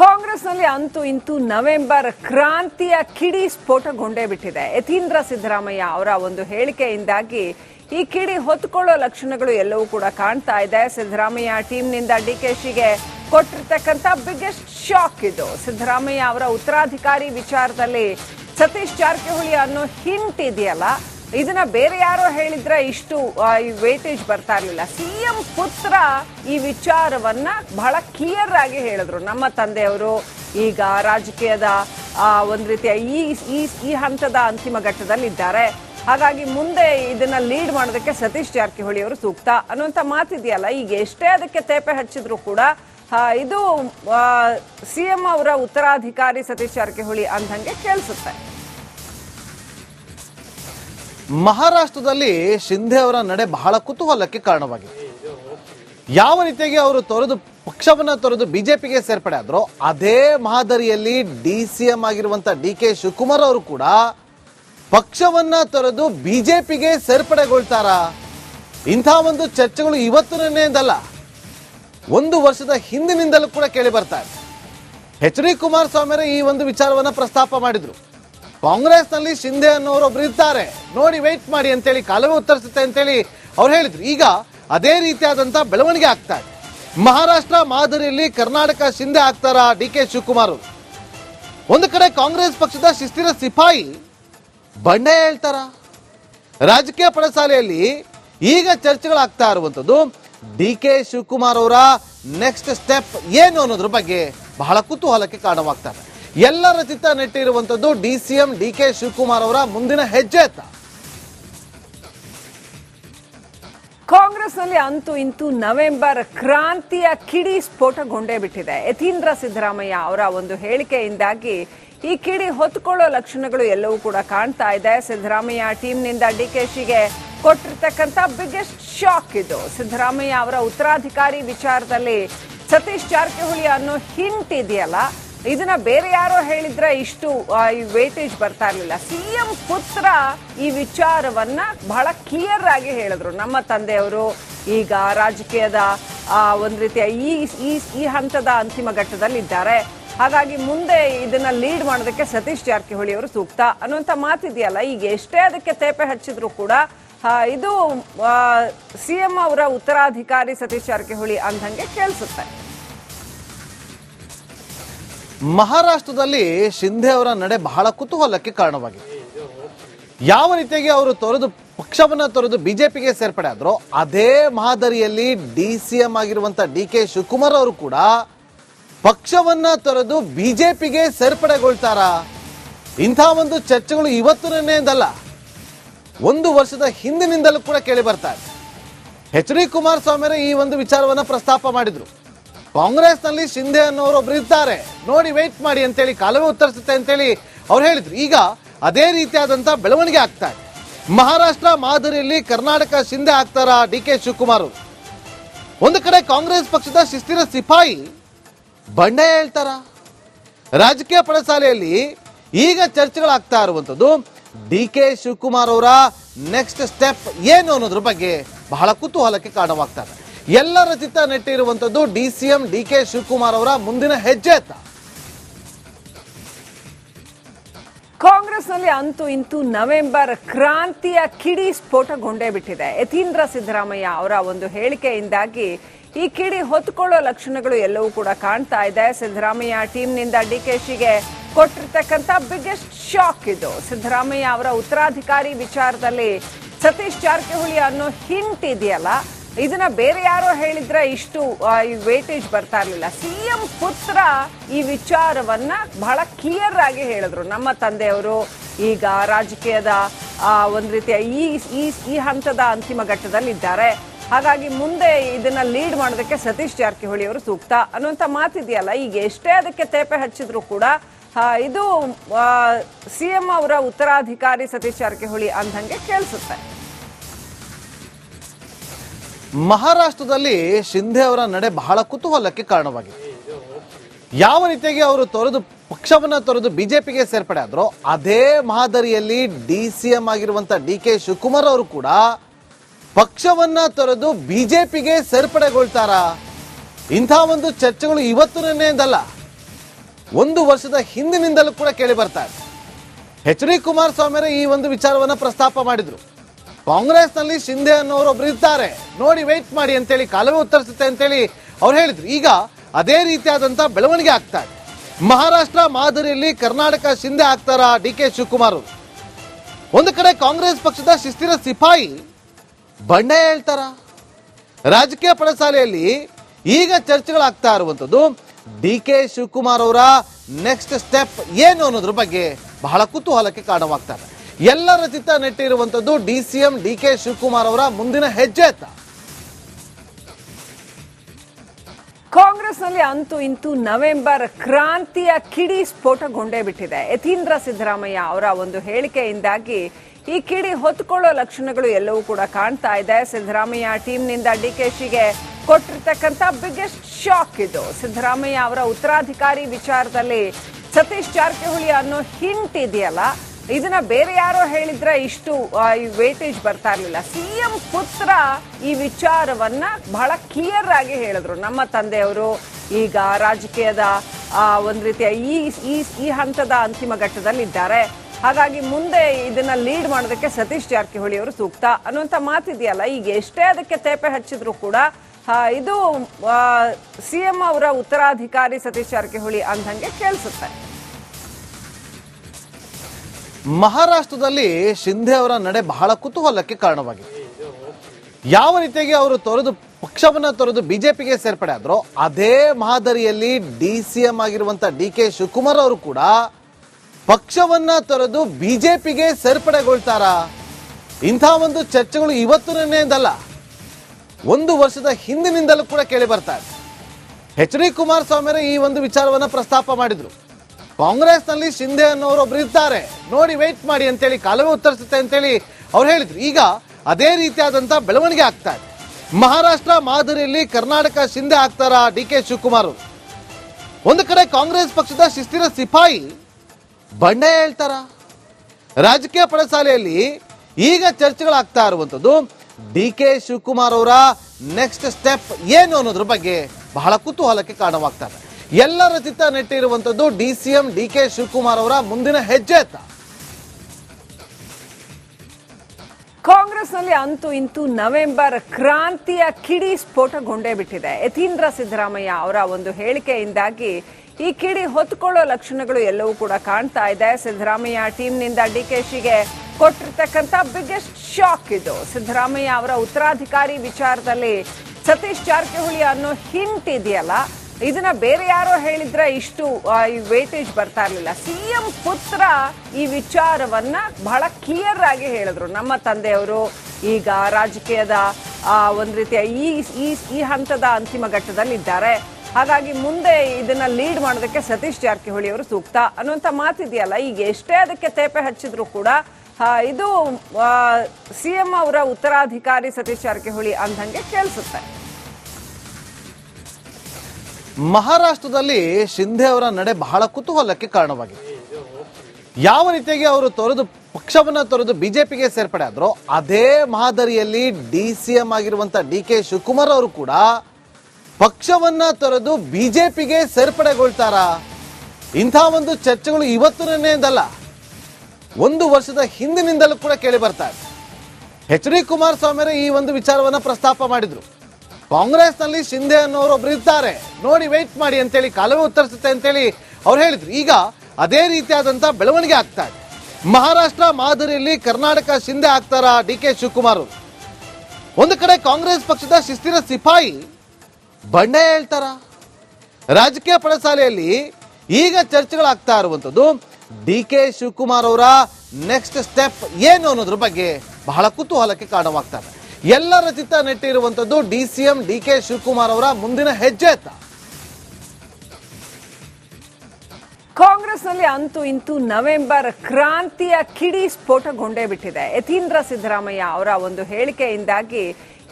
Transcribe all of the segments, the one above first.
ಕಾಂಗ್ರೆಸ್ನಲ್ಲಿ ಅಂತೂ ಇಂತೂ ನವೆಂಬರ್ ಕ್ರಾಂತಿಯ ಕಿಡಿ ಸ್ಫೋಟಗೊಂಡೇ ಬಿಟ್ಟಿದೆ. ಯತೀಂದ್ರ ಸಿದ್ದರಾಮಯ್ಯ ಅವರ ಒಂದು ಹೇಳಿಕೆಯಿಂದಾಗಿ ಈ ಕಿಡಿ ಹೊತ್ತುಕೊಳ್ಳೋ ಲಕ್ಷಣಗಳು ಎಲ್ಲವೂ ಕೂಡ ಕಾಣ್ತಾ ಇದೆ. ಸಿದ್ದರಾಮಯ್ಯ ಟೀಮ್ನಿಂದ ಶಿಗೆ ಕೊಟ್ಟಿರ್ತಕ್ಕಂಥ ಬಿಗ್ಗೆಸ್ಟ್ ಶಾಕ್ ಇದು. ಸಿದ್ದರಾಮಯ್ಯ ಅವರ ಉತ್ತರಾಧಿಕಾರಿ ವಿಚಾರದಲ್ಲಿ ಸತೀಶ್ ಜಾರಕಿಹೊಳಿ ಅನ್ನೋ ಹಿಂಟ್ ಇದೆಯಲ್ಲ ಇದನ್ನ ಬೇರೆ ಯಾರೋ ಹೇಳಿದ್ರೆ ಇಷ್ಟು ಈ ವೇಟೇಜ್ ಬರ್ತಾ ಇರಲಿಲ್ಲ. ಸಿಎಂ ಪುತ್ರ ಈ ವಿಚಾರವನ್ನ ಬಹಳ ಕ್ಲಿಯರ್ ಆಗಿ ಹೇಳಿದ್ರು. ನಮ್ಮ ತಂದೆಯವರು ಈಗ ರಾಜಕೀಯದ ಒಂದು ರೀತಿಯ ಈ ಈ ಹಂತದ ಅಂತಿಮ ಘಟ್ಟದಲ್ಲಿದ್ದಾರೆ. ಹಾಗಾಗಿ ಮುಂದೆ ಇದನ್ನ ಲೀಡ್ ಮಾಡೋದಕ್ಕೆ ಸತೀಶ್ ಜಾರಕಿಹೊಳಿ ಅವರು ಸೂಕ್ತ ಅನ್ನುವಂಥ ಮಾತಿದೆಯಲ್ಲ. ಈಗ ಎಷ್ಟೇ ಅದಕ್ಕೆ ತೇಪೆ ಹಚ್ಚಿದ್ರು ಕೂಡ ಇದು ಸಿಎಂ ಅವರ ಉತ್ತರಾಧಿಕಾರಿ ಸತೀಶ್ ಜಾರಕಿಹೊಳಿ ಅಂದಂಗೆ ಕೇಳಿಸುತ್ತೆ. ಮಹಾರಾಷ್ಟ್ರದಲ್ಲಿ ಶಿಂಧೆ ಅವರ ನಡೆ ಬಹಳ ಕುತೂಹಲಕ್ಕೆ ಕಾರಣವಾಗಿದೆ. ಯಾವ ರೀತಿಯಾಗಿ ಅವರು ತೊರೆದು ಪಕ್ಷವನ್ನ ತೊರೆದು ಬಿಜೆಪಿಗೆ ಸೇರ್ಪಡೆ ಆದರೂ, ಅದೇ ಮಾದರಿಯಲ್ಲಿ ಡಿ ಸಿ ಎಂ ಆಗಿರುವಂತ ಡಿ ಕೆ ಶಿವಕುಮಾರ್ ಅವರು ಕೂಡ ಪಕ್ಷವನ್ನ ತೊರೆದು ಬಿಜೆಪಿಗೆ ಸೇರ್ಪಡೆಗೊಳ್ತಾರ? ಇಂಥ ಒಂದು ಚರ್ಚೆಗಳು ಇವತ್ತು ಅಲ್ಲ ಒಂದು ವರ್ಷದ ಹಿಂದಿನಿಂದಲೂ ಕೂಡ ಕೇಳಿ ಬರ್ತಾ ಇದೆ. ಎಚ್ ಡಿ ಕುಮಾರಸ್ವಾಮಿ ಈ ಒಂದು ವಿಚಾರವನ್ನ ಪ್ರಸ್ತಾಪ ಮಾಡಿದ್ರು. ಕಾಂಗ್ರೆಸ್ನಲ್ಲಿ ಶಿಂದೆ ಅನ್ನೋರು ಒಬ್ರು ಇರ್ತಾರೆ. ನೋಡಿ ವೆಯ್ಟ್ ಮಾಡಿ ಅಂತೇಳಿ, ಕಾಲವೇ ಉತ್ತರಿಸುತ್ತೆ ಅಂತೇಳಿ ಅವ್ರು ಹೇಳಿದ್ರು. ಈಗ ಅದೇ ರೀತಿಯಾದಂತ ಬೆಳವಣಿಗೆ ಆಗ್ತಾ ಇದೆ. ಮಹಾರಾಷ್ಟ್ರ, ಮಾದರಿಯಲ್ಲಿ ಕರ್ನಾಟಕ ಶಿಂದೆ ಆಗ್ತಾರ ಡಿ ಕೆ ಶಿವಕುಮಾರ್ ಒಂದು ಕಡೆ ಕಾಂಗ್ರೆಸ್ ಪಕ್ಷದ ಶಿಸ್ತಿನ ಸಿಪಾಯಿ ಬಂಡೆ ಹೇಳ್ತಾರ? ರಾಜಕೀಯ ಪಡಸಾಲೆಯಲ್ಲಿ ಈಗ ಚರ್ಚೆಗಳಾಗ್ತಾ ಇರುವಂಥದ್ದು ಡಿ ಕೆ ಶಿವಕುಮಾರ್ ಅವರ ನೆಕ್ಸ್ಟ್ ಸ್ಟೆಪ್ ಏನು ಅನ್ನೋದ್ರ ಬಗ್ಗೆ ಬಹಳ ಕುತೂಹಲಕ್ಕೆ ಕಾರಣವಾಗ್ತಾರೆ ಎಲ್ಲರ ಚಿತ್ತ ನೆಟ್ಟಿರುವಂತದ್ದು D C M D K Shivakumar ಅವರ ಮುಂದಿನ ಹೆಜ್ಜೆ ಅಂತ. ಕಾಂಗ್ರೆಸ್ನಲ್ಲಿ ಅಂತೂ ಇಂತೂ ನವೆಂಬರ್ ಕ್ರಾಂತಿಯ ಕಿಡಿ ಸ್ಫೋಟಗೊಂಡೇ ಬಿಟ್ಟಿದೆ. ಯತೀಂದ್ರ ಸಿದ್ದರಾಮಯ್ಯ ಅವರ ಒಂದು ಹೇಳಿಕೆಯಿಂದಾಗಿ ಈ ಕಿಡಿ ಹೊತ್ತುಕೊಳ್ಳೋ ಲಕ್ಷಣಗಳು ಎಲ್ಲವೂ ಕೂಡ ಕಾಣ್ತಾ ಇದೆ. ಸಿದ್ದರಾಮಯ್ಯ ಟೀಮ್ನಿಂದ ಶಿಗೆ ಕೊಟ್ಟಿರ್ತಕ್ಕಂಥ ಬಿಗ್ಗೆಸ್ಟ್ ಶಾಕ್ ಇದು. ಸಿದ್ದರಾಮಯ್ಯ ಅವರ ಉತ್ತರಾಧಿಕಾರಿ ವಿಚಾರದಲ್ಲಿ ಸತೀಶ್ ಜಾರಕಿಹೊಳಿ ಅನ್ನೋ ಹಿಂಟ್ ಇದೆಯಲ್ಲ ಇದನ್ನ ಬೇರೆ ಯಾರೋ ಹೇಳಿದ್ರೆ ಇಷ್ಟು ಈ ವೇಟೇಜ್ ಬರ್ತಾ ಇರಲಿಲ್ಲ. ಸಿಎಂ ಪುತ್ರ ಈ ವಿಚಾರವನ್ನ ಬಹಳ ಕ್ಲಿಯರ್ ಆಗಿ ಹೇಳಿದ್ರು. ನಮ್ಮ ತಂದೆಯವರು ಈಗ ರಾಜಕೀಯದ ಒಂದ್ ರೀತಿಯ ಈ ಈ ಹಂತದ ಅಂತಿಮ ಘಟ್ಟದಲ್ಲಿದ್ದಾರೆ. ಹಾಗಾಗಿ ಮುಂದೆ ಇದನ್ನ ಲೀಡ್ ಮಾಡೋದಕ್ಕೆ ಸತೀಶ್ ಜಾರಕಿಹೊಳಿ ಅವರು ಸೂಕ್ತ. ಅನ್ನುವಂಥ ಮಾತಿದೆಯಲ್ಲ, ಈಗ ಎಷ್ಟೇ ಅದಕ್ಕೆ ತೇಪೆ ಹಚ್ಚಿದ್ರು ಕೂಡ ಇದು ಸಿಎಂ ಅವರ ಉತ್ತರಾಧಿಕಾರಿ ಸತೀಶ್ ಜಾರಕಿಹೊಳಿ ಅಂದಂಗೆ ಕೇಳಿಸುತ್ತೆ. ಮಹಾರಾಷ್ಟ್ರದಲ್ಲಿ ಶಿಂಧೆ ಅವರ ನಡೆ ಬಹಳ ಕುತೂಹಲಕ್ಕೆ ಕಾರಣವಾಗಿದೆ. ಯಾವ ರೀತಿಯಾಗಿ ಅವರು ತೊರೆದು ಪಕ್ಷವನ್ನ ತೊರೆದು ಬಿಜೆಪಿಗೆ ಸೇರ್ಪಡೆ ಆದರೂ, ಅದೇ ಮಾದರಿಯಲ್ಲಿ ಡಿ ಸಿ ಎಂ ಆಗಿರುವಂತ ಡಿ ಕೆ ಶಿವಕುಮಾರ್ ಅವರು ಕೂಡ ಪಕ್ಷವನ್ನ ತೊರೆದು ಬಿಜೆಪಿಗೆ ಸೇರ್ಪಡೆಗೊಳ್ತಾರ? ಇಂಥ ಒಂದು ಚರ್ಚೆಗಳು ಇವತ್ತು ನಿನ್ನೆಯಿಂದಲ್ಲ ಒಂದು ವರ್ಷದ ಹಿಂದಿನಿಂದಲೂ ಕೂಡ ಕೇಳಿ ಬರ್ತಾ ಇದೆ. ಎಚ್ ಡಿ ಕುಮಾರಸ್ವಾಮಿ ಈ ಒಂದು ವಿಚಾರವನ್ನ ಪ್ರಸ್ತಾಪ ಮಾಡಿದ್ರು. ಕಾಂಗ್ರೆಸ್ನಲ್ಲಿ ಶಿಂದೆ ಅನ್ನೋರು ಒಬ್ರು ಇರ್ತಾರೆ. ನೋಡಿ ವೆಯ್ಟ್ ಮಾಡಿ ಅಂತೇಳಿ, ಕಾಲವೇ ಉತ್ತರಿಸುತ್ತೆ ಅಂತೇಳಿ ಅವ್ರು ಹೇಳಿದ್ರು. ಈಗ ಅದೇ ರೀತಿಯಾದಂತ ಬೆಳವಣಿಗೆ ಆಗ್ತಾ ಇದೆ. ಮಹಾರಾಷ್ಟ್ರ ಮಾದರಿಯಲ್ಲಿ ಕರ್ನಾಟಕ ಶಿಂದೆ ಆಗ್ತಾರ ಡಿ ಕೆ ಶಿವಕುಮಾರ್ ಒಂದು ಕಡೆ ಕಾಂಗ್ರೆಸ್ ಪಕ್ಷದ ಶಿಸ್ತಿನ ಸಿಪಾಯಿ ಬಂಡೆ ಹೇಳ್ತಾರ. ರಾಜಕೀಯ ಪಡಸಾಲೆಯಲ್ಲಿ ಈಗ ಚರ್ಚೆಗಳಾಗ್ತಾ ಇರುವಂತದ್ದು ಡಿ ಕೆ ಶಿವಕುಮಾರ್ ಅವರ ನೆಕ್ಸ್ಟ್ ಸ್ಟೆಪ್ ಏನು ಅನ್ನೋದ್ರ ಬಗ್ಗೆ ಬಹಳ ಕುತೂಹಲಕ್ಕೆ ಕಾರಣವಾಗ್ತಾರೆ ಎಲ್ಲರ ಚಿತ್ತ ನೆಟ್ಟಿರುವಂತದ್ದು D C M D K Shivakumar ಅವರ ಮುಂದಿನ ಹೆಜ್ಜೆ ಅಂತ. ಕಾಂಗ್ರೆಸ್ನಲ್ಲಿ ಅಂತೂ ಇಂತೂ ನವೆಂಬರ್ ಕ್ರಾಂತಿಯ ಕಿಡಿ ಸ್ಫೋಟಗೊಂಡೇ ಬಿಟ್ಟಿದೆ. ಯತೀಂದ್ರ ಸಿದ್ದರಾಮಯ್ಯ ಅವರ ಒಂದು ಹೇಳಿಕೆಯಿಂದಾಗಿ ಈ ಕಿಡಿ ಹೊತ್ತುಕೊಳ್ಳೋ ಲಕ್ಷಣಗಳು ಎಲ್ಲವೂ ಕೂಡ ಕಾಣ್ತಾ ಇದೆ. ಸಿದ್ದರಾಮಯ್ಯ ಟೀಮ್ನಿಂದ ಶಿಗೆ ಕೊಟ್ಟಿರ್ತಕ್ಕಂಥ ಬಿಗ್ಗೆಸ್ಟ್ ಶಾಕ್ ಇದು. ಸಿದ್ದರಾಮಯ್ಯ ಅವರ ಉತ್ತರಾಧಿಕಾರಿ ವಿಚಾರದಲ್ಲಿ ಸತೀಶ್ ಜಾರಕಿಹೊಳಿ ಅನ್ನೋ ಹಿಂಟ್ ಇದೆಯಲ್ಲ ಇದನ್ನ ಬೇರೆ ಯಾರೋ ಹೇಳಿದ್ರೆ ಇಷ್ಟು ಈ ವೇಟೇಜ್ ಬರ್ತಾ ಇರಲಿಲ್ಲ. ಸಿಎಂ ಪುತ್ರ ಈ ವಿಚಾರವನ್ನ ಬಹಳ ಕ್ಲಿಯರ್ ಆಗಿ ಹೇಳಿದ್ರು. ನಮ್ಮ ತಂದೆಯವರು ಈಗ ರಾಜಕೀಯದ ಒಂದ್ ರೀತಿಯ ಈ ಈ ಈ ಹಂತದ ಅಂತಿಮ ಘಟ್ಟದಲ್ಲಿದ್ದಾರೆ. ಹಾಗಾಗಿ ಮುಂದೆ ಇದನ್ನ ಲೀಡ್ ಮಾಡೋದಕ್ಕೆ ಸತೀಶ್ ಜಾರಕಿಹೊಳಿ ಅವರು ಸೂಕ್ತ. ಅನ್ನುವಂಥ ಮಾತಿದೆಯಲ್ಲ, ಈಗ ಎಷ್ಟೇ ಅದಕ್ಕೆ ತೇಪೆ ಹಚ್ಚಿದ್ರು ಕೂಡ ಇದು ಸಿಎಂ ಅವರ ಉತ್ತರಾಧಿಕಾರಿ ಸತೀಶ್ ಜಾರಕಿಹೊಳಿ ಅಂದಂಗೆ ಕೇಳಿಸುತ್ತೆ. ಮಹಾರಾಷ್ಟ್ರದಲ್ಲಿ ಶಿಂಧೆ ಅವರ ನಡೆ ಬಹಳ ಕುತೂಹಲಕ್ಕೆ ಕಾರಣವಾಗಿದೆ. ಯಾವ ರೀತಿಯಾಗಿ ಅವರು ತೊರೆದು ಪಕ್ಷವನ್ನ ತೊರೆದು ಬಿಜೆಪಿಗೆ ಸೇರ್ಪಡೆ ಆದರೂ, ಅದೇ ಮಾದರಿಯಲ್ಲಿ ಡಿ ಸಿ ಎಂ ಆಗಿರುವಂಥ ಡಿ ಕೆ ಶಿವಕುಮಾರ್ ಅವರು ಕೂಡ ಪಕ್ಷವನ್ನ ತೊರೆದು ಬಿಜೆಪಿಗೆ ಸೇರ್ಪಡೆಗೊಳ್ತಾರ? ಇಂಥ ಒಂದು ಚರ್ಚೆಗಳು ಇವತ್ತು ನಿನ್ನೆಯಿಂದಲ್ಲ ಒಂದು ವರ್ಷದ ಹಿಂದಿನಿಂದಲೂ ಕೂಡ ಕೇಳಿ ಬರ್ತಾ ಇದೆ. ಎಚ್ ಡಿ ಕುಮಾರಸ್ವಾಮಿ ಈ ಒಂದು ವಿಚಾರವನ್ನ ಪ್ರಸ್ತಾಪ ಮಾಡಿದ್ರು. ಕಾಂಗ್ರೆಸ್ನಲ್ಲಿ ಶಿಂದೆ ಅನ್ನೋರು ಒಬ್ರು ಇದ್ದಾರೆ ನೋಡಿ ವೆಯ್ಟ್ ಮಾಡಿ ಅಂತೇಳಿ, ಕಾಲವೇ ಉತ್ತರಿಸುತ್ತೆ ಅಂತೇಳಿ ಅವ್ರು ಹೇಳಿದ್ರು. ಈಗ ಅದೇ ರೀತಿಯಾದಂತ ಬೆಳವಣಿಗೆ ಆಗ್ತಾ ಇದೆ. ಮಹಾರಾಷ್ಟ್ರ, ಮಾದರಿಯಲ್ಲಿ ಕರ್ನಾಟಕ ಶಿಂದೆ ಆಗ್ತಾರ ಡಿ ಕೆ ಶಿವಕುಮಾರ್ ಅವರು. ಒಂದು ಕಡೆ ಕಾಂಗ್ರೆಸ್ ಪಕ್ಷದ ಶಿಸ್ತಿನ ಸಿಪಾಯಿ ಬಂಡೆ ಹೇಳ್ತಾರ? ರಾಜಕೀಯ ಪಡಸಾಲೆಯಲ್ಲಿ ಈಗ ಚರ್ಚೆಗಳಾಗ್ತಾ ಇರುವಂಥದ್ದು ಡಿ ಕೆ ಶಿವಕುಮಾರ್ ಅವರ ನೆಕ್ಸ್ಟ್ ಸ್ಟೆಪ್ ಏನು ಅನ್ನೋದ್ರ ಬಗ್ಗೆ ಬಹಳ ಕುತೂಹಲಕ್ಕೆ ಕಾರಣವಾಗ್ತಾರೆ ಎಲ್ಲರ ಚಿತ್ತ ನೆಟ್ಟಿರುವಂತದ್ದು D C M D K Shivakumar ಅವರ ಮುಂದಿನ ಹೆಜ್ಜೆ ಅಂತ. ಕಾಂಗ್ರೆಸ್ನಲ್ಲಿ ಅಂತೂ ಇಂತೂ ನವೆಂಬರ್ ಕ್ರಾಂತಿಯ ಕಿಡಿ ಸ್ಫೋಟಗೊಂಡೇ ಬಿಟ್ಟಿದೆ. ಯತೀಂದ್ರ ಸಿದ್ದರಾಮಯ್ಯ ಅವರ ಒಂದು ಹೇಳಿಕೆಯಿಂದಾಗಿ ಈ ಕಿಡಿ ಹೊತ್ಕೊಳ್ಳೋ ಲಕ್ಷಣಗಳು ಎಲ್ಲವೂ ಕೂಡ ಕಾಣ್ತಾ ಇದೆ. ಸಿದ್ದರಾಮಯ್ಯ ಟೀಮ್ನಿಂದ ಶಿಗೆ ಕೊಟ್ಟಿರ್ತಕ್ಕಂಥ ಬಿಗ್ಗೆಸ್ಟ್ ಶಾಕ್ ಇದು. ಸಿದ್ದರಾಮಯ್ಯ ಅವರ ಉತ್ತರಾಧಿಕಾರಿ ವಿಚಾರದಲ್ಲಿ ಸತೀಶ್ ಜಾರಕಿಹೊಳಿ ಅನ್ನೋ ಹಿಂಟ್ ಇದೆಯಲ್ಲ ಇದನ್ನ ಬೇರೆ ಯಾರೋ ಹೇಳಿದ್ರೆ ಇಷ್ಟು ಈ ವೇಟೇಜ್ ಬರ್ತಾ ಇರ್ಲಿಲ್ಲ. ಸಿಎಂ ಪುತ್ರ ಈ ವಿಚಾರವನ್ನ ಬಹಳ ಕ್ಲಿಯರ್ ಆಗಿ ಹೇಳಿದ್ರು. ನಮ್ಮ ತಂದೆಯವರು ಈಗ ರಾಜಕೀಯದ ಒಂದ್ ರೀತಿಯ ಈ ಈ ಹಂತದ ಅಂತಿಮ ಘಟ್ಟದಲ್ಲಿದ್ದಾರೆ. ಹಾಗಾಗಿ ಮುಂದೆ ಇದನ್ನ ಲೀಡ್ ಮಾಡೋದಕ್ಕೆ ಸತೀಶ್ ಜಾರಕಿಹೊಳಿ ಅವರು ಸೂಕ್ತ. ಅನ್ನುವಂಥ ಮಾತಿದೆಯಲ್ಲ, ಈಗ ಎಷ್ಟೇ ಅದಕ್ಕೆ ತೇಪೆ ಹಚ್ಚಿದ್ರು ಕೂಡ ಇದು ಸಿಎಂ ಅವರ ಉತ್ತರಾಧಿಕಾರಿ ಸತೀಶ್ ಜಾರಕಿಹೊಳಿ ಅಂದಂಗೆ ಕೇಳಿಸುತ್ತೆ. ಮಹಾರಾಷ್ಟ್ರದಲ್ಲಿ ಶಿಂಧೆ ಅವರ ನಡೆ ಬಹಳ ಕುತೂಹಲಕ್ಕೆ ಕಾರಣವಾಗಿದೆ. ಯಾವ ರೀತಿಯಾಗಿ ಅವರು ತೊರೆದು ಪಕ್ಷವನ್ನ ತೊರೆದು ಬಿಜೆಪಿಗೆ ಸೇರ್ಪಡೆ ಆದ್ರೋ, ಅದೇ ಮಾದರಿಯಲ್ಲಿ ಡಿ ಸಿ ಎಂ ಆಗಿರುವಂತ ಡಿ ಕೆ ಶಿವಕುಮಾರ್ ಅವರು ಕೂಡ ಪಕ್ಷವನ್ನ ತೊರೆದು ಬಿಜೆಪಿಗೆ ಸೇರ್ಪಡೆಗೊಳ್ತಾರ? ಇಂಥ ಒಂದು ಚರ್ಚೆಗಳು ಇವತ್ತು ನಿನ್ನೆಯಿಂದಲ್ಲ ಒಂದು ವರ್ಷದ ಹಿಂದಿನಿಂದಲೂ ಕೂಡ ಕೇಳಿ ಬರ್ತಾ ಇದೆ. ಎಚ್ ಡಿ ಕುಮಾರಸ್ವಾಮಿ ಈ ಒಂದು ವಿಚಾರವನ್ನ ಪ್ರಸ್ತಾಪ ಮಾಡಿದ್ರು. ಕಾಂಗ್ರೆಸ್ನಲ್ಲಿ ಶಿಂದೆ ಅನ್ನೋರು ಒಬ್ರು ಇರ್ತಾರೆ. ನೋಡಿ ವೆಯ್ಟ್ ಮಾಡಿ ಅಂತೇಳಿ, ಕಾಲವೇ ಉತ್ತರಿಸುತ್ತೆ ಅಂತೇಳಿ ಅವ್ರು ಹೇಳಿದ್ರು. ಈಗ ಅದೇ ರೀತಿಯಾದಂತ ಬೆಳವಣಿಗೆ ಆಗ್ತಾ ಇದೆ. ಮಹಾರಾಷ್ಟ್ರ ಮಾದರಿಯಲ್ಲಿ ಕರ್ನಾಟಕ ಶಿಂದೆ ಆಗ್ತಾರ ಡಿ ಕೆ ಶಿವಕುಮಾರ್. ಒಂದು ಕಡೆ ಕಾಂಗ್ರೆಸ್ ಪಕ್ಷದ ಶಿಸ್ತಿನ ಸಿಪಾಯಿ ಬಂಡೆ ಹೇಳ್ತಾರ? ರಾಜಕೀಯ ಪಡಸಾಲೆಯಲ್ಲಿ ಈಗ ಚರ್ಚೆಗಳಾಗ್ತಾ ಇರುವಂತದ್ದು ಡಿ ಕೆ ಶಿವಕುಮಾರ್ ಅವರ ನೆಕ್ಸ್ಟ್ ಸ್ಟೆಪ್ ಏನು ಅನ್ನೋದ್ರ ಬಗ್ಗೆ ಬಹಳ ಕುತೂಹಲಕ್ಕೆ ಕಾರಣವಾಗ್ತಾರೆ ಎಲ್ಲರ ಚಿತ್ತ ನೆಟ್ಟಿರುವಂತದ್ದು D C M D K Shivakumar ಅವರ ಮುಂದಿನ ಹೆಜ್ಜೆ ಅಂತ. ಕಾಂಗ್ರೆಸ್ನಲ್ಲಿ ಅಂತೂ ಇಂತೂ ನವೆಂಬರ್ ಕ್ರಾಂತಿಯ ಕಿಡಿ ಸ್ಫೋಟಗೊಂಡೇ ಬಿಟ್ಟಿದೆ. ಯತೀಂದ್ರ ಸಿದ್ದರಾಮಯ್ಯ ಅವರ ಒಂದು ಹೇಳಿಕೆಯಿಂದಾಗಿ ಈ ಕಿಡಿ ಹೊತ್ಕೊಳ್ಳೋ ಲಕ್ಷಣಗಳು ಎಲ್ಲವೂ ಕೂಡ ಕಾಣ್ತಾ ಇದೆ. ಸಿದ್ದರಾಮಯ್ಯ ಟೀಮ್ನಿಂದ ಶಿಗೆ ಕೊಟ್ಟಿರ್ತಕ್ಕಂಥ ಬಿಗ್ಗೆಸ್ಟ್ ಶಾಕ್ ಇದು. ಸಿದ್ದರಾಮಯ್ಯ ಅವರ ಉತ್ತರಾಧಿಕಾರಿ ವಿಚಾರದಲ್ಲಿ ಸತೀಶ್ ಜಾರಕಿಹೊಳಿ ಅನ್ನೋ ಹಿಂಟ್ ಇದೆಯಲ್ಲ ಇದನ್ನ ಬೇರೆ ಯಾರೋ ಹೇಳಿದ್ರೆ ಇಷ್ಟು ಈ ವೇಟೇಜ್ ಬರ್ತಾ ಇರ್ಲಿಲ್ಲ. ಸಿಎಂ ಪುತ್ರ ಈ ವಿಚಾರವನ್ನ ಬಹಳ ಕ್ಲಿಯರ್ ಆಗಿ ಹೇಳಿದ್ರು. ನಮ್ಮ ತಂದೆಯವರು ಈಗ ರಾಜಕೀಯದ ಒಂದ್ ರೀತಿಯ ಈ ಈ ಈ ಹಂತದ ಅಂತಿಮ ಘಟ್ಟದಲ್ಲಿದ್ದಾರೆ. ಹಾಗಾಗಿ ಮುಂದೆ ಇದನ್ನ ಲೀಡ್ ಮಾಡೋದಕ್ಕೆ ಸತೀಶ್ ಜಾರಕಿಹೊಳಿ ಅವರು ಸೂಕ್ತ ಅನ್ನುವಂಥ ಮಾತಿದೆಯಲ್ಲ. ಈಗ ಎಷ್ಟೇ ಅದಕ್ಕೆ ತೇಪೆ ಹಚ್ಚಿದ್ರು ಕೂಡ ಇದು ಸಿಎಂ ಅವರ ಉತ್ತರಾಧಿಕಾರಿ ಸತೀಶ್ ಜಾರಕಿಹೊಳಿ ಅಂದಂಗೆ ಕೇಳಿಸುತ್ತೆ. ಮಹಾರಾಷ್ಟ್ರದಲ್ಲಿ ಶಿಂಧೆ ಅವರ ನಡೆ ಬಹಳ ಕುತೂಹಲಕ್ಕೆ ಕಾರಣವಾಗಿದೆ. ಯಾವ ರೀತಿಯಾಗಿ ಅವರು ತೊರೆದು ಪಕ್ಷವನ್ನ ತೊರೆದು ಬಿಜೆಪಿಗೆ ಸೇರ್ಪಡೆ ಆದರೂ, ಅದೇ ಮಾದರಿಯಲ್ಲಿ ಡಿ ಸಿ ಎಂ ಆಗಿರುವಂತ ಡಿ ಕೆ ಶಿವಕುಮಾರ್ ಅವರು ಕೂಡ ಪಕ್ಷವನ್ನ ತೊರೆದು ಬಿಜೆಪಿಗೆ ಸೇರ್ಪಡೆಗೊಳ್ತಾರ? ಇಂಥ ಒಂದು ಚರ್ಚೆಗಳು ಇವತ್ತು ಅಲ್ಲ ಒಂದು ವರ್ಷದ ಹಿಂದಿನಿಂದಲೂ ಕೂಡ ಕೇಳಿ ಬರ್ತಾ ಇದೆ. ಎಚ್ ಡಿ ಕುಮಾರಸ್ವಾಮಿ ಈ ಒಂದು ವಿಚಾರವನ್ನ ಪ್ರಸ್ತಾಪ ಮಾಡಿದ್ರು. ಕಾಂಗ್ರೆಸ್ನಲ್ಲಿ ಶಿಂದೆ ಅನ್ನೋರು ಒಬ್ರು ಇರ್ತಾರೆ. ನೋಡಿ ವೆಯ್ಟ್ ಮಾಡಿ ಅಂತೇಳಿ, ಕಾಲವೇ ಉತ್ತರಿಸುತ್ತೆ ಅಂತೇಳಿ ಅವ್ರು ಹೇಳಿದ್ರು. ಈಗ ಅದೇ ರೀತಿಯಾದಂತ ಬೆಳವಣಿಗೆ ಆಗ್ತಾ ಇದೆ. ಮಹಾರಾಷ್ಟ್ರ, ಮಾದರಿಯಲ್ಲಿ ಕರ್ನಾಟಕ ಶಿಂದೆ ಆಗ್ತಾರ ಡಿ ಕೆ ಶಿವಕುಮಾರ್. ಒಂದು ಕಡೆ ಕಾಂಗ್ರೆಸ್ ಪಕ್ಷದ ಶಿಸ್ತಿನ ಸಿಪಾಯಿ ಬಂಡೆ ಹೇಳ್ತಾರ? ರಾಜಕೀಯ ಪಡಸಾಲೆಯಲ್ಲಿ ಈಗ ಚರ್ಚೆಗಳಾಗ್ತಾ ಇರುವಂತದ್ದು ಡಿ ಕೆ ಶಿವಕುಮಾರ್ ಅವರ ನೆಕ್ಸ್ಟ್ ಸ್ಟೆಪ್ ಏನು ಅನ್ನೋದ್ರ ಬಗ್ಗೆ ಬಹಳ ಕುತೂಹಲಕ್ಕೆ ಕಾರಣವಾಗ್ತಾರೆ ಎಲ್ಲರ ಚಿತ್ತ ನೆಟ್ಟಿರುವಂತದ್ದು D C M D K Shivakumar ಅವರ ಮುಂದಿನ ಹೆಜ್ಜೆ ಅಂತ. ಕಾಂಗ್ರೆಸ್ನಲ್ಲಿ ಅಂತೂ ಇಂತೂ ನವೆಂಬರ್ ಕ್ರಾಂತಿಯ ಕಿಡಿ ಸ್ಫೋಟಗೊಂಡೇ ಬಿಟ್ಟಿದೆ. ಯತೀಂದ್ರ ಸಿದ್ದರಾಮಯ್ಯ ಅವರ ಒಂದು ಹೇಳಿಕೆಯಿಂದಾಗಿ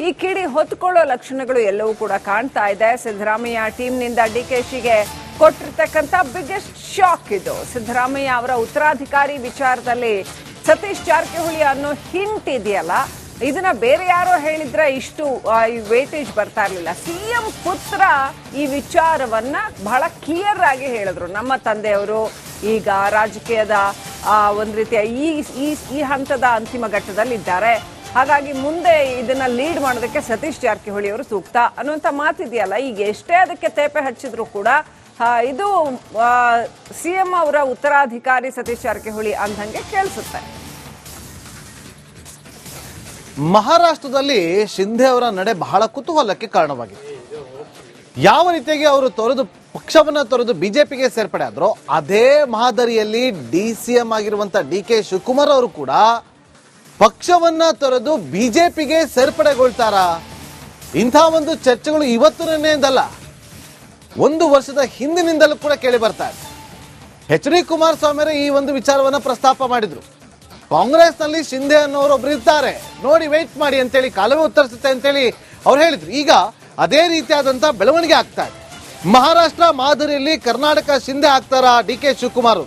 ಈ ಕಿಡಿ ಹೊತ್ಕೊಳ್ಳೋ ಲಕ್ಷಣಗಳು ಎಲ್ಲವೂ ಕೂಡ ಕಾಣ್ತಾ ಇದೆ. ಸಿದ್ದರಾಮಯ್ಯ ಟೀಮ್ನಿಂದ ಡಿ ಕೆ ಶಿಗೆ ಕೊಟ್ಟಿರ್ತಕ್ಕಂಥ ಬಿಗ್ಗೆಸ್ಟ್ ಶಾಕ್ ಇದು. ಸಿದ್ದರಾಮಯ್ಯ ಅವರ ಉತ್ತರಾಧಿಕಾರಿ ವಿಚಾರದಲ್ಲಿ ಸತೀಶ್ ಜಾರಕಿಹೊಳಿ ಅನ್ನೋ ಹಿಂಟ್ ಇದೆಯಲ್ಲ ಇದನ್ನ ಬೇರೆ ಯಾರೋ ಹೇಳಿದ್ರೆ ಇಷ್ಟು ಈ ವೇಟೇಜ್ ಬರ್ತಾ ಇರಲಿಲ್ಲ. ಸಿಎಂ ಪುತ್ರ ಈ ವಿಚಾರವನ್ನ ಬಹಳ ಕ್ಲಿಯರ್ ಆಗಿ ಹೇಳಿದ್ರು. ನಮ್ಮ ತಂದೆಯವರು ಈಗ ರಾಜಕೀಯದ ಒಂದು ರೀತಿಯ ಈ ಈ ಹಂತದ ಅಂತಿಮ ಘಟ್ಟದಲ್ಲಿ ಇದ್ದಾರೆ ಹಾಗಾಗಿ ಮುಂದೆ ಇದನ್ನ ಲೀಡ್ ಮಾಡೋದಕ್ಕೆ ಸತೀಶ್ ಜಾರಕಿಹೊಳಿ ಅವರು ಸೂಕ್ತ ಅನ್ನುವಂಥ ಮಾತಿದೆಯಲ್ಲ. ಈಗ ಎಷ್ಟೇ ಅದಕ್ಕೆ ತೇಪೆ ಹಚ್ಚಿದ್ರು ಕೂಡ ಇದು ಸಿ ಎಂ ಅವರ ಉತ್ತರಾಧಿಕಾರಿ ಸತೀಶ್ ಜಾರಕಿಹೊಳಿ ಅಂದಂಗೆ ಕೇಳಿಸುತ್ತೆ. ಮಹಾರಾಷ್ಟ್ರದಲ್ಲಿ ಶಿಂಧೆ ಅವರ ನಡೆ ಬಹಳ ಕುತೂಹಲಕ್ಕೆ ಕಾರಣವಾಗಿದೆ. ಯಾವ ರೀತಿಯಾಗಿ ಅವರು ತೊರೆದು ಪಕ್ಷವನ್ನ ತೊರೆದು ಬಿಜೆಪಿಗೆ ಸೇರ್ಪಡೆ ಆದ್ರೋ, ಅದೇ ಮಾದರಿಯಲ್ಲಿ ಡಿ ಸಿ ಎಂ ಆಗಿರುವಂತಹ ಡಿ ಕೆ ಶಿವಕುಮಾರ್ ಅವರು ಕೂಡ ಪಕ್ಷವನ್ನ ತೊರೆದು ಬಿಜೆಪಿಗೆ ಸೇರ್ಪಡೆಗೊಳ್ತಾರ? ಇಂಥ ಒಂದು ಚರ್ಚೆಗಳು ಇವತ್ತು ನಿನ್ನೆಯಿಂದಲ್ಲ ಒಂದು ವರ್ಷದ ಹಿಂದಿನಿಂದಲೂ ಕೂಡ ಕೇಳಿ ಬರ್ತಾ ಇದೆ. ಎಚ್ ಡಿ ಕುಮಾರಸ್ವಾಮಿ ಈ ಒಂದು ವಿಚಾರವನ್ನ ಪ್ರಸ್ತಾಪ ಮಾಡಿದ್ರು. ಕಾಂಗ್ರೆಸ್ನಲ್ಲಿ ಶಿಂದೆ ಅನ್ನೋರು ಒಬ್ರು ಇರ್ತಾರೆ. ನೋಡಿ ವೆಯ್ಟ್ ಮಾಡಿ ಅಂತೇಳಿ, ಕಾಲವೇ ಉತ್ತರಿಸುತ್ತೆ ಅಂತೇಳಿ ಅವ್ರು ಹೇಳಿದ್ರು. ಈಗ ಅದೇ ರೀತಿಯಾದಂತ ಬೆಳವಣಿಗೆ ಆಗ್ತಾ ಇದೆ. ಮಹಾರಾಷ್ಟ್ರ, ಮಾದರಿಯಲ್ಲಿ ಕರ್ನಾಟಕ ಶಿಂದೆ ಆಗ್ತಾರ ಡಿ ಕೆ ಶಿವಕುಮಾರ್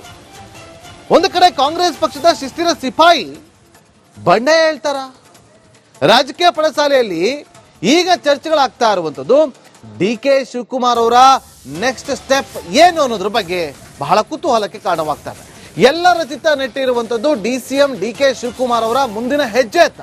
ಒಂದು ಕಡೆ ಕಾಂಗ್ರೆಸ್ ಪಕ್ಷದ ಶಿಸ್ತಿನ ಸಿಪಾಯಿ ಬಂಡೆ ಹೇಳ್ತಾರ? ರಾಜಕೀಯ ಪಡಸಾಲೆಯಲ್ಲಿ ಈಗ ಚರ್ಚೆಗಳಾಗ್ತಾ ಇರುವಂತದ್ದು ಡಿ ಕೆ ಶಿವಕುಮಾರ್ ಅವರ ನೆಕ್ಸ್ಟ್ ಸ್ಟೆಪ್ ಏನು ಅನ್ನೋದ್ರ ಬಗ್ಗೆ ಬಹಳ ಕುತೂಹಲಕ್ಕೆ ಕಾರಣವಾಗ್ತಾರೆ ಎಲ್ಲರ ಚಿತ್ತ ನೆಟ್ಟಿರುವಂತದ್ದು D C M D K Shivakumar ಅವರ ಮುಂದಿನ ಹೆಜ್ಜೆ ಅಂತ.